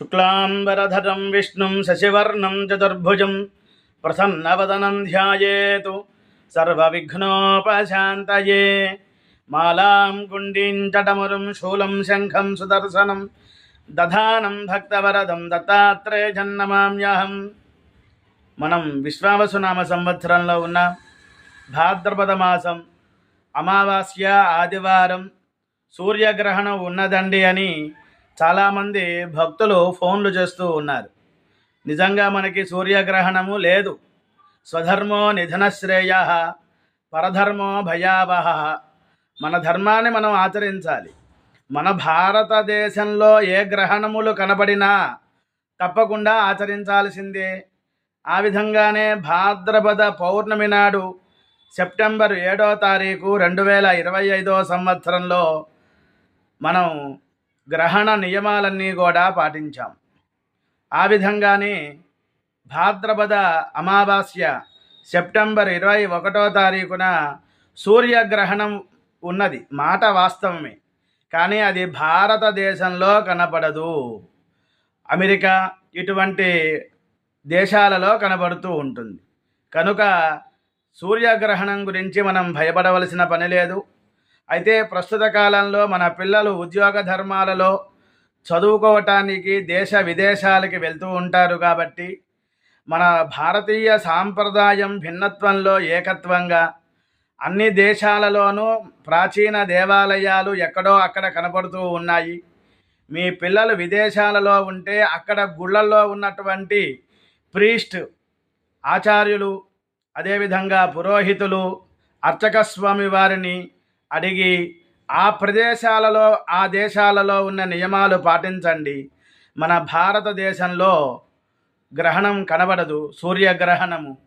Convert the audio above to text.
శుక్లాంబరధరం విష్ణుం శశివర్ణం చతుర్భుజం ప్రసన్నవదనం ధ్యాయేతు సర్వవిఘ్నోపశాంతయే. మాలాం గుండీంచటమురుం శూలం శంఖం సుదర్శనం దధానం భక్తవరదం దత్తాత్రేయజన్నమామ్యహం మనం విశ్వావసునామ సంవత్సరంలో ఉన్న భాద్రపద మాసం అమావాస్య ఆదివారం సూర్యగ్రహణం ఉన్నదండి అని చాలామంది భక్తులు ఫోన్లు చేస్తూ ఉన్నారు. నిజంగా మనకి సూర్యగ్రహణము లేదు. స్వధర్మో నిధనశ్రేయ పరధర్మో భయావహ. మన ధర్మాన్ని మనం ఆచరించాలి. మన భారతదేశంలో ఏ గ్రహణములు కనబడినా తప్పకుండా ఆచరించాల్సిందే. ఆ విధంగానే భాద్రపద పౌర్ణమి నాడు సెప్టెంబర్ ఏడో తారీఖు రెండు వేల ఇరవై ఐదో సంవత్సరంలో మనం గ్రహణ నియమాలన్నీ కూడా పాటించాం. ఆ విధంగానే భాద్రపద అమావాస్య సెప్టెంబర్ ఇరవై ఒకటో తారీఖున సూర్యగ్రహణం ఉన్నది. మాట వాస్తవమే. కానీ అది భారతదేశంలో కనపడదు. అమెరికా ఇటువంటి దేశాలలో కనబడుతూ ఉంటుంది. కనుక సూర్యగ్రహణం గురించి మనం భయపడవలసిన పని లేదు. అయితే ప్రస్తుత కాలంలో మన పిల్లలు ఉద్యోగ ధర్మాలలో చదువుకోవటానికి దేశ విదేశాలకి వెళ్తూ ఉంటారు కాబట్టి మన భారతీయ సాంప్రదాయం భిన్నత్వంలో ఏకత్వంగా అన్ని దేశాలలోనూ ప్రాచీన దేవాలయాలు ఎక్కడో అక్కడ కనపడుతూ ఉన్నాయి. మీ పిల్లలు విదేశాలలో ఉంటే అక్కడ గుళ్ళల్లో ఉన్నటువంటి ప్రీస్ట్ ఆచార్యులు అదేవిధంగా పురోహితులు అర్చక స్వామి వారిని అడిగి ఆ ప్రదేశాలలో ఆ దేశాలలో ఉన్న నియమాలు పాటించండి. మన భారతదేశంలో గ్రహణం కనబడదు సూర్యగ్రహణము.